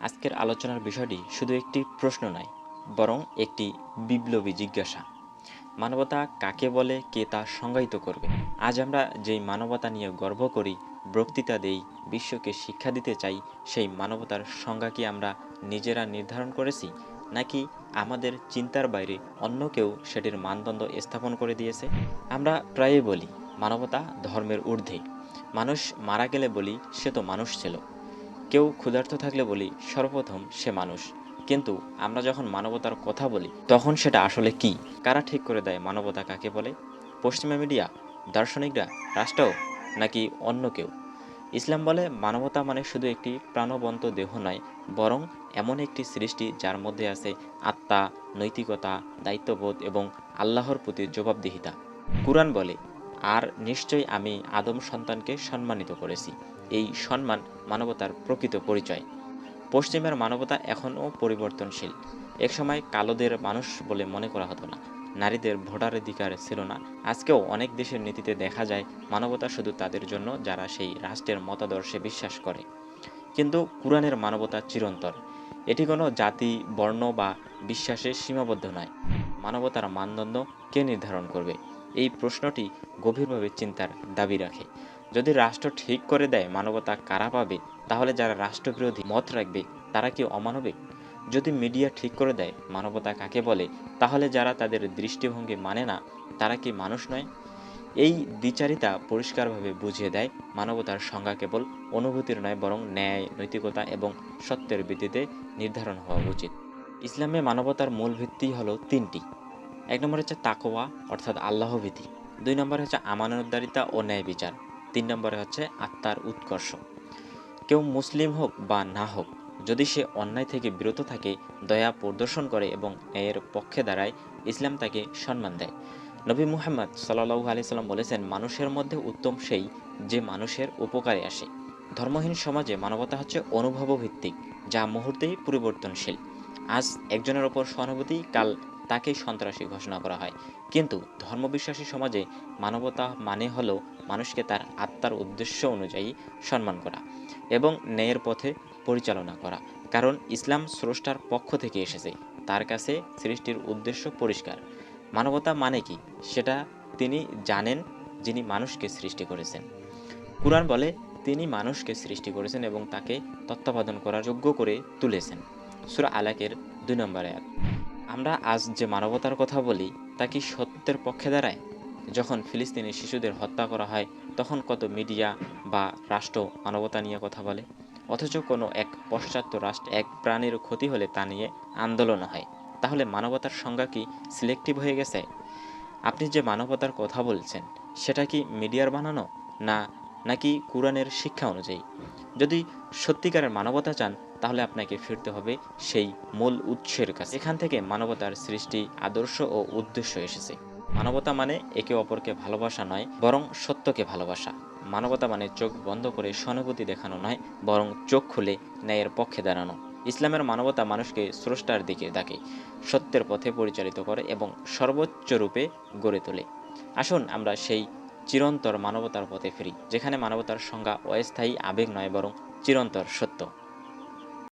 আজকের আলোচনার বিষয়টি শুধু একটি প্রশ্ন নয়, বরং একটি বিপ্লবী জিজ্ঞাসা। মানবতা কাকে বলে, কে তা সংজ্ঞায়িত করবে? আজ আমরা যেই মানবতা নিয়ে গর্ব করি, বক্তৃতা দেই, বিশ্বকে শিক্ষা দিতে চাই, সেই মানবতার সংজ্ঞা কি আমরা নিজেরা নির্ধারণ করেছি, নাকি আমাদের চিন্তার বাইরে অন্য কেউ সেটির মানদণ্ড স্থাপন করে দিয়েছে? আমরা প্রায়ই বলি, মানবতা ধর্মের ঊর্ধ্বে। মানুষ মারা গেলে বলি, সে তো মানুষ ছিল। কেউ ক্ষুধার্ত থাকলে বলি, সর্বপ্রথম সে মানুষ। কিন্তু আমরা যখন মানবতার কথা বলি, তখন সেটা আসলে কি? কারা ঠিক করে দেয় মানবতা কাকে বলে? পশ্চিমা মিডিয়া, দার্শনিকরা রাষ্ট্র নাকি অন্য কেউ? ইসলাম বলে মানবতা মানে শুধু একটি প্রাণবন্ত দেহ নয়, বরং এমন একটি সৃষ্টি যার মধ্যে আছে আত্মা, নৈতিকতা, দায়িত্ববোধ এবং আল্লাহর প্রতি জবাবদিহিতা। কুরআন বলে আর নিশ্চয়ই আমি আদম সন্তানকে সম্মানিত করেছি। এই সম্মান মানবতার প্রকৃত পরিচয়। পশ্চিমের মানবতা এখনও পরিবর্তনশীল। একসময় কালোদের মানুষ বলে মনে করা হতো না। নারীদের ভোটাধিকার ছিল না। আজকেও অনেক দেশের নীতিতে দেখা যায়, মানবতা শুধু তাদের জন্য যারা সেই রাষ্ট্রের মতাদর্শে বিশ্বাস করে। কিন্তু কোরআনের মানবতা চিরন্তর এটি কোনো জাতি, বর্ণ বা বিশ্বাসে সীমাবদ্ধ নয়। মানবতার মানদণ্ড কে নির্ধারণ করবে? এই প্রশ্নটি গভীরভাবে চিন্তার দাবি রাখে। যদি রাষ্ট্র ঠিক করে দেয়, মানবতা কারা পাবে? তাহলে যারা রাষ্ট্রবিরোধী মত রাখবে, তারা কি অমানবিক? যদি মিডিয়া ঠিক করে দেয়, মানবতা কাকে বলে? তাহলে যারা তাদের দৃষ্টিভঙ্গি মানে না, তারা কি মানুষ নয়? এই দ্বিচারিতা পরিষ্কারভাবে বুঝিয়ে দেয়, মানবতার সংজ্ঞা কেবল অনুভূতির নয়, বরং ন্যায়, নৈতিকতা এবং সত্যের ভিত্তিতে নির্ধারণ হওয়া উচিত। ইসলামে মানবতার মূল ভিত্তি হলো তিনটি। এক নম্বর হচ্ছে তাকোয়া অর্থাৎ আল্লাহ ভীতি। দুই নম্বরে হচ্ছে আমানতদারিতা ও ন্যায় বিচার। তিন নম্বরে হচ্ছে আত্মার উৎকর্ষ। কেউ মুসলিম হোক বা না হোক, যদি সে অন্যায় থেকে বিরত থাকে, দয়া প্রদর্শন করে এবং ন্যায়ের পক্ষে দাঁড়ায়, ইসলাম তাকে সম্মান দেয়। নবী মুহাম্মদ সাল্লাহু আলি সাল্লাম বলেছেন, মানুষের মধ্যে উত্তম সেই যে মানুষের উপকারে আসে। ধর্মহীন সমাজে মানবতা হচ্ছে অনুভব ভিত্তিক যা মুহূর্তেই পরিবর্তনশীল। আজ একজনের ওপর সহানুভূতি, কাল তাকেই সন্ত্রাসী ঘোষণা করা হয়। কিন্তু ধর্মবিশ্বাসী সমাজে মানবতা মানে হলো মানুষকে তার আত্মার উদ্দেশ্য অনুযায়ী সম্মান করা এবং ন্যায়ের পথে পরিচালনা করা। কারণ ইসলাম স্রষ্টার পক্ষ থেকে এসেছে, তার কাছে সৃষ্টির উদ্দেশ্য পরিষ্কার। মানবতা মানে কি, সেটা তিনি জানেন যিনি মানুষকে সৃষ্টি করেছেন। কুরআন বলে, তিনি মানুষকে সৃষ্টি করেছেন এবং তাকে তত্ত্বাবধান করার যোগ্য করে তুলেছেন। সুরা আলাকের দুই নম্বর আয়াত। আমরা আজ যে মানবতার কথা বলি, তা কি সত্যের পক্ষে দাঁড়ায়? যখন ফিলিস্তিনি শিশুদের হত্যা করা হয়, তখন কত মিডিয়া বা রাষ্ট্র মানবতা নিয়ে কথা বলে? অথচ কোনো এক পশ্চাত্য রাষ্ট্র এক প্রাণীর ক্ষতি হলে তা নিয়ে আন্দোলন হয়। তাহলে মানবতার সংজ্ঞা কি সিলেক্টিভ হয়ে গেছে? আপনি যে মানবতার কথা বলছেন, সেটা কি মিডিয়ার বানানো? না, নাকি কোরআনের শিক্ষা অনুযায়ী? যদি সত্যিকারের মানবতা চান তাহলে আপনাকে ফিরতে হবে সেই মূল উৎসের কাছে। এখান থেকে মানবতার সৃষ্টি, আদর্শ ও উদ্দেশ্য এসেছে। মানবতা মানে একে অপরকে ভালোবাসা নয়, বরং সত্যকে ভালোবাসা। মানবতা মানে চোখ বন্ধ করে সহানুভূতি দেখানো নয়, বরং চোখ খুলে ন্যায়ের পক্ষে দাঁড়ানো। ইসলামের মানবতা মানুষকে স্রষ্টার দিকে ডাকে, সত্যের পথে পরিচালিত করে এবং সর্বোচ্চ রূপে গড়ে তোলে। আসুন আমরা সেই চিরন্তর মানবতার পথে ফিরি, যেখানে মানবতার সংজ্ঞা অস্থায়ী, আবেগ নয়, বরং চিরন্তর সত্য।